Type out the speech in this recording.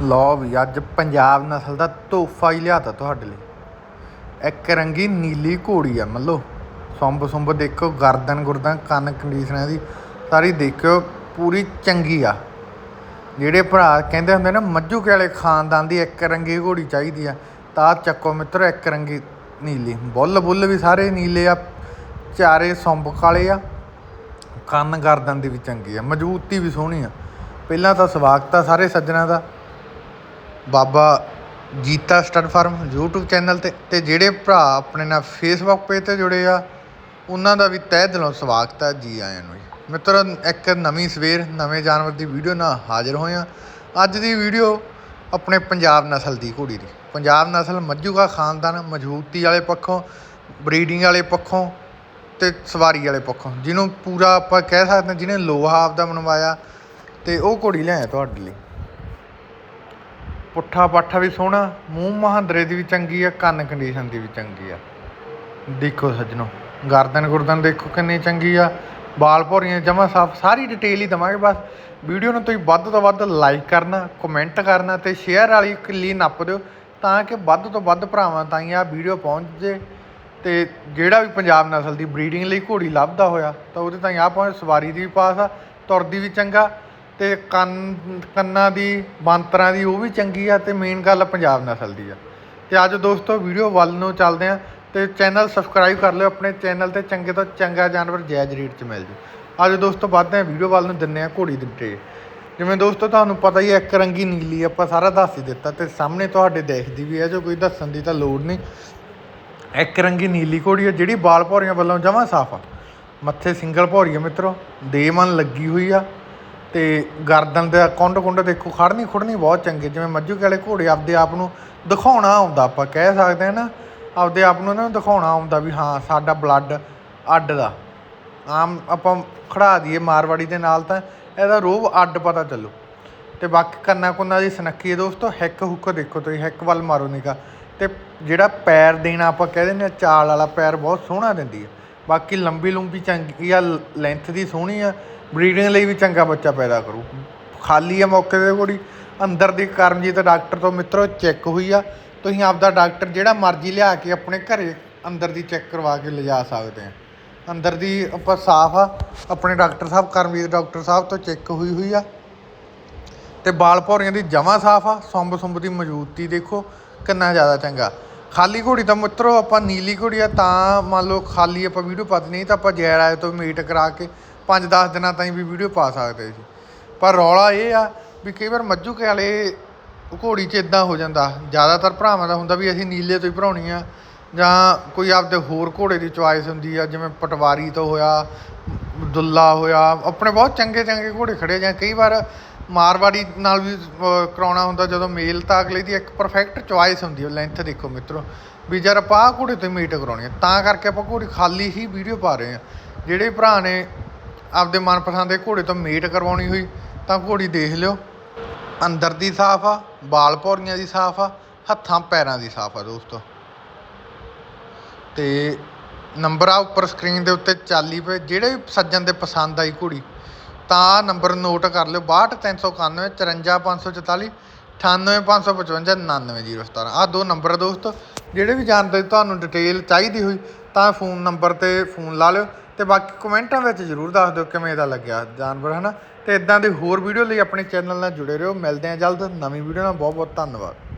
ਲਓ ਵੀ, ਅੱਜ ਪੰਜਾਬ ਨਸਲ ਦਾ ਤੋਹਫਾ ਹੀ ਲਿਆਤਾ ਤੁਹਾਡੇ ਲਈ। ਇੱਕ ਰੰਗੀ ਨੀਲੀ ਘੋੜੀ ਆ ਮੰਨ ਲਓ ਸੁੰਬ ਸੁੰਬ ਦੇਖੋ, ਗਰਦਨ ਗੁਰਦਨ, ਕੰਨ ਕੰਡੀਸ਼ਨਾਂ ਦੀ ਸਾਰੀ ਦੇਖਿਓ, ਪੂਰੀ ਚੰਗੀ ਆ। ਜਿਹੜੇ ਭਰਾ ਕਹਿੰਦੇ ਹੁੰਦੇ ਨਾ, ਮੱਝੂ ਕੇ ਵਾਲੇ ਖਾਨਦਾਨ ਦੀ ਇੱਕ ਰੰਗੀ ਘੋੜੀ ਚਾਹੀਦੀ ਆ, ਤਾਂ ਚੱਕੋ ਮਿੱਤਰੋ, ਇੱਕ ਰੰਗੀ ਨੀਲੀ। ਬੁੱਲ ਬੁੱਲ ਵੀ ਸਾਰੇ ਨੀਲੇ ਆ, ਚਾਰੇ ਸੁੰਬ ਕਾਲੇ ਆ, ਕੰਨ ਗਰਦਨ ਦੀ ਵੀ ਚੰਗੀ ਆ, ਮਜ਼ਬੂਤੀ ਵੀ ਸੋਹਣੀ ਆ। ਪਹਿਲਾਂ ਤਾਂ ਸਵਾਗਤ ਆ ਸਾਰੇ ਸੱਜਣਾ ਦਾ Baba Jita stud farm YouTube channel ਤੇ ਅਤੇ ਜਿਹੜੇ ਭਰਾ ਆਪਣੇ ਨਾਲ ਫੇਸਬੁੱਕ ਪੇਜ ਤੇ ਜੁੜੇ ਆ, ਉਹਨਾਂ ਦਾ ਵੀ ਤਹਿ ਦਿਲੋਂ ਸਵਾਗਤ ਹੈ ਜੀ ਆਇਆਂ ਨੂੰ ਜੀ। ਮਿੱਤਰੋ, ਇੱਕ ਨਵੀਂ ਸਵੇਰ, ਨਵੇਂ ਜਾਨਵਰ ਦੀ ਵੀਡੀਓ ਨਾਲ ਹਾਜ਼ਰ ਹੋਏ ਆ। ਅੱਜ ਦੀ ਵੀਡੀਓ ਆਪਣੇ ਪੰਜਾਬ ਨਸਲ ਦੀ ਘੋੜੀ ਦੀ। ਪੰਜਾਬ ਨਸਲ ਮੱਝੂਗਾ ਖਾਨਦਾਨ, ਮਜ਼ਬੂਤੀ ਵਾਲੇ ਪੱਖੋਂ, ਬਰੀਡਿੰਗ ਵਾਲੇ ਪੱਖੋਂ ਤੇ ਸਵਾਰੀ ਵਾਲੇ ਪੱਖੋਂ। ਜਿਹਨੂੰ ਪੂਰਾ ਆਪਾਂ ਕਹਿ ਸਕਦੇ ਹਾਂ ਜਿਹਨੇ ਲੋਹਾ ਆਪਦਾ ਬਣਵਾਇਆ ਤੇ ਉਹ ਘੋੜੀ ਲਿਆਇਆ ਤੁਹਾਡੇ ਲਈ। ਪੁੱਠਾ ਪਾਠਾ ਵੀ ਸੋਹਣਾ, ਮੂੰਹ ਮਹਾਂਦਰੇ ਦੀ ਵੀ ਚੰਗੀ ਆ, ਕੰਨ ਕੰਡੀਸ਼ਨ ਦੀ ਵੀ ਚੰਗੀ ਆ। ਦੇਖੋ ਸੱਜਣੋ, ਗਰਦਨ ਗੁਰਦਨ ਦੇਖੋ ਕਿੰਨੀ ਚੰਗੀ ਆ। ਬਾਲ ਭੌਰੀਆਂ ਜਮਾ ਸਾਫ਼, ਸਾਰੀ ਡਿਟੇਲ ਹੀ ਦਵਾਂਗੇ ਬਸ। ਵੀਡੀਓ ਨੂੰ ਤੁਸੀਂ ਵੱਧ ਤੋਂ ਵੱਧ ਲਾਈਕ ਕਰਨਾ ਕਮੈਂਟ ਕਰਨਾ ਤੇ ਸ਼ੇਅਰ ਵਾਲੀ ਕਲੀ ਨੱਪ ਦਿਓ ਤਾਂ ਕਿ ਵੱਧ ਤੋਂ ਵੱਧ ਭਰਾਵਾਂ ਤਾਈਂ ਆ ਵੀਡੀਓ ਪਹੁੰਚ ਜੇ। ਤੇ ਜਿਹੜਾ ਵੀ ਪੰਜਾਬ ਨਸਲ ਦੀ ਬਰੀਡਿੰਗ ਲਈ ਘੋੜੀ ਲੱਭਦਾ ਹੋਇਆ ਤਾਂ ਉਹਦੇ ਤਾਈਂ ਆ ਪਹੁੰਚ, ਸਵਾਰੀ ਦੀ ਵੀ ਪਾਸ ਆ, ਤੁਰਦੀ ਵੀ ਚੰਗਾ। ਅਤੇ ਕੰਨ ਕੰਨਾਂ ਦੀ, ਬਾਂਤਰਾਂ ਦੀ ਉਹ ਵੀ ਚੰਗੀ ਆ ਅਤੇ ਮੇਨ ਗੱਲ ਪੰਜਾਬ ਨਸਲ ਦੀ ਆ। ਅਤੇ ਅੱਜ ਦੋਸਤੋ ਵੀਡੀਓ ਵੱਲ ਨੂੰ ਚੱਲਦੇ ਹਾਂ ਅਤੇ ਚੈਨਲ ਸਬਸਕ੍ਰਾਈਬ ਕਰ ਲਿਓ ਆਪਣੇ ਚੈਨਲ ਤੇ, ਚੰਗੇ ਤੋਂ ਚੰਗਾ ਜਾਨਵਰ ਜਾਇਜ਼ ਰੇਟ 'ਚ ਮਿਲ ਜੂ। ਅੱਜ ਦੋਸਤੋ ਵੱਧਦੇ ਹਾਂ ਵੀਡੀਓ ਵੱਲ ਨੂੰ, ਦਿੰਨੇ ਆ ਘੋੜੀ ਦੀ ਡਿਟੇਲ ਜਿਵੇਂ ਦੋਸਤੋ ਤੁਹਾਨੂੰ ਪਤਾ ਹੀ ਹੈ ਇੱਕ ਰੰਗੀ ਨੀਲੀ ਆਪਾਂ ਸਾਰਾ ਦੱਸ ਹੀ ਦਿੱਤਾ ਤੇ ਸਾਹਮਣੇ ਤੁਹਾਡੇ ਦੇਖਦੀ ਵੀ ਹੈ ਜੋ ਕੋਈ ਦੱਸਣ ਦੀ ਤਾਂ ਲੋੜ ਨਹੀਂ। ਇੱਕ ਰੰਗੀ ਨੀਲੀ ਘੋੜੀ ਹੈ ਜਿਹੜੀ ਬਾਲ ਭੌਰੀਆਂ ਵੱਲੋਂ ਜਮਾਂ ਸਾਫ਼ ਆ। ਮੱਥੇ ਸਿੰਗਲ ਭੌਰੀ ਆ ਮਿੱਤਰੋ ਦੇਮਨ ਲੱਗੀ ਹੋਈ ਆ। ਅਤੇ ਗਰਦਨ ਦਾ ਕੁੰਡ ਕੁੰਡ ਦੇਖੋ, ਖੜ੍ਹਨੀ ਖੁੜਨੀ ਬਹੁਤ ਚੰਗੀ, ਜਿਵੇਂ ਮੱਝੂ ਵਾਲੇ ਘੋੜੇ ਆਪਦੇ ਆਪ ਨੂੰ ਦਿਖਾਉਣਾ ਆਉਂਦਾ, ਆਪਾਂ ਕਹਿ ਸਕਦੇ ਹਾਂ ਨਾ, ਆਪਦੇ ਆਪ ਨੂੰ ਨਾ ਦਿਖਾਉਣਾ ਆਉਂਦਾ ਵੀ ਹਾਂ, ਸਾਡਾ ਬਲੱਡ ਅੱਡ ਦਾ। ਆਮ ਆਪਾਂ ਖੜਾ ਦਈਏ ਮਾਰਵਾੜੀ ਦੇ ਨਾਲ ਤਾਂ ਇਹਦਾ ਰੋਬ ਅੱਡ ਪਤਾ ਚੱਲੂ। ਤੇ ਬਾਕੀ ਕੰਨਾਂ ਕੁੰਨਾਂ ਦੀ ਸਨੱਖੀ ਹੈ ਦੋਸਤੋ, ਹਿੱਕ ਹੁੱਕ ਦੇਖੋ ਤੁਸੀਂ, ਹਿੱਕ ਵੱਲ ਮਾਰੋ ਨਿਗਾ ਤੇ ਜਿਹੜਾ ਪੈਰ ਦੇਣਾ ਆਪਾਂ ਕਹਿ ਦਿੰਦੇ ਆ ਚਾਲ ਵਾਲਾ ਪੈਰ ਬਹੁਤ ਸੋਹਣਾ ਦਿੰਦੀ ਹੈ। ਬਾਕੀ ਲੰਬੀ ਲੰਬੀ ਚੰਗੀ ਆ ਲੈਂਥ ਦੀ ਸੋਹਣੀ ਆ ਬਰੀਡਿੰਗ ਲਈ ਵੀ ਚੰਗਾ ਬੱਚਾ ਪੈਦਾ ਕਰੂ। ਖਾਲੀ ਆ ਮੌਕੇ ਤੇ ਘੋੜੀ ਅੰਦਰ ਦੀ ਕਰਮਜੀਤ ਡਾਕਟਰ ਤੋਂ ਮਿੱਤਰੋ ਚੈੱਕ ਹੋਈ ਆ, ਤੁਸੀਂ ਆਪਦਾ ਡਾਕਟਰ ਜਿਹੜਾ ਮਰਜ਼ੀ ਲਿਆ ਕੇ ਆਪਣੇ ਘਰੇ ਅੰਦਰ ਦੀ ਚੈੱਕ ਕਰਵਾ ਕੇ ਲਿਜਾ ਸਕਦੇ ਆ। ਅੰਦਰ ਦੀ ਆਪਾਂ ਸਾਫ਼ ਆ, ਆਪਣੇ ਡਾਕਟਰ ਸਾਹਿਬ, ਕਰਮਜੀਤ ਡਾਕਟਰ ਸਾਹਿਬ ਤੋਂ ਚੈੱਕ ਹੋਈ ਹੋਈ ਆ। ਤੇ ਬਾਲ ਭੌਰੀਆਂ ਦੀ ਜਮਾ ਸਾਫ਼ ਆ, ਸੁੰਬ ਸੁੰਬ ਦੀ ਮਜ਼ਬੂਤੀ ਦੇਖੋ, ਕਿੰਨਾ ਜ਼ਿਆਦਾ ਚੰਗਾ। ਖਾਲੀ ਘੋੜੀ ਤਾਂ ਮਿੱਤਰੋ ਆਪਾਂ ਨੀਲੀ ਘੋੜੀ ਆ, ਤਾਂ ਮੰਨ ਲਓ ਖਾਲੀ ਆਪਾਂ ਵੀਡੀਓ ਪਾ ਨਹੀਂ ਤਾਂ ਆਪਾਂ ਜੈਰ ਆਏ ਤੋਂ ਮੀਟ ਕਰਾ ਕੇ 5-10 ਦਿਨਾਂ ਤਾਈਂ ਵੀ ਵੀਡੀਓ ਪਾ ਸਕਦੇ ਸੀ। ਪਰ ਰੌਲਾ ਇਹ ਆ ਵੀ ਕਈ ਵਾਰ ਮੱਝੂ ਕੇ ਵਾਲੇ ਘੋੜੀ 'ਚ ਇਦਾਂ ਹੋ ਜਾਂਦਾ। ਜ਼ਿਆਦਾਤਰ ਭਰਾਵਾਂ ਦਾ ਹੁੰਦਾ ਵੀ ਅਸੀਂ ਨੀਲੇ ਤੋਂ ਹੀ ਭਰਾਉਣੀ ਆ, ਜਾਂ ਕੋਈ ਆਪਦੇ ਹੋਰ ਘੋੜੇ ਦੀ ਚੁਆਇਸ ਹੁੰਦੀ ਆ, ਜਿਵੇਂ ਪਟਵਾਰੀ ਤੋਂ ਹੋਇਆ, ਦੁੱਲਾ ਹੋਇਆ, ਆਪਣੇ ਬਹੁਤ ਚੰਗੇ ਚੰਗੇ ਘੋੜੇ ਖੜੇ ਜਾਂ ਕਈ ਵਾਰ ਮਾਰਵਾੜੀ ਨਾਲ ਵੀ ਅਹ, ਕਰਾਉਣਾ ਹੁੰਦਾ ਜਦੋਂ ਮੇਲ ਤਾਂ ਅਗਲੇ ਦੀ ਇੱਕ ਪਰਫੈਕਟ ਚੁਆਇਸ ਹੁੰਦੀ ਹੈ ਲੈਂਥ ਦੇਖੋ ਮਿੱਤਰੋ। ਵੀ ਯਾਰ ਆਪਾਂ ਆਹ ਘੋੜੇ ਤੇ ਮੀਟ ਕਰਾਉਣੀ ਹੈ ਤਾਂ ਕਰਕੇ ਆਪਾਂ ਘੋੜੀ ਖਾਲੀ ਹੀ ਵੀਡੀਓ ਪਾ ਰਹੇ ਹਾਂ। ਜਿਹੜੇ ਭਰਾ ਨੇ ਆਪਦੇ ਮਨਪਸੰਦ ਦੇ ਘੋੜੇ ਤੋਂ ਮੀਟ ਕਰਵਾਉਣੀ ਹੋਈ ਤਾਂ ਘੋੜੀ ਦੇਖ ਲਿਓ। ਅੰਦਰ ਦੀ ਸਾਫ਼ ਆ ਬਾਲ ਭੌਰੀਆਂ ਦੀ ਸਾਫ਼ ਆ ਹੱਥਾਂ ਪੈਰਾਂ ਦੀ ਸਾਫ਼ ਆ ਦੋਸਤੋ। ਤੇ ਨੰਬਰ ਆ ਉੱਪਰ ਸਕਰੀਨ ਦੇ ਉੱਤੇ ਚਾਲੀ ਪਏ ਜਿਹੜੇ ਸੱਜਣ ਦੇ ਪਸੰਦ ਆਈ ਘੋੜੀ ਤਾਂ ਨੰਬਰ ਨੋਟ ਕਰ ਲਿਓ 62391 54544 98555 99017 ਆ ਦੋ ਨੰਬਰ ਦੋਸਤੋ, ਜਿਹੜੇ ਵੀ ਜਾਣਦੇ ਤੁਹਾਨੂੰ ਡਿਟੇਲ ਚਾਹੀਦੀ ਹੋਈ, ਤਾਂ ਫੋਨ ਨੰਬਰ ਤੇ ਫੋਨ ਲਾ ਲਿਓ ਤੇ ਬਾਕੀ ਕਮੈਂਟਾਂ ਵਿੱਚ ਜ਼ਰੂਰ ਦੱਸ ਦਿਓ ਕਿਵੇਂ ਦਾ ਲੱਗਿਆ ਜਾਨਵਰ, ਹਨਾ? ਤੇ ਇਦਾਂ ਦੀ ਹੋਰ ਵੀਡੀਓ ਲਈ ਆਪਣੇ ਚੈਨਲ ਨਾਲ ਜੁੜੇ ਰਹੋ। ਮਿਲਦੇ ਹਾਂ ਜਲਦ, ਨਵੀਂ ਵੀਡੀਓ ਨਾਲ। ਬਹੁਤ ਬਹੁਤ ਧੰਨਵਾਦ।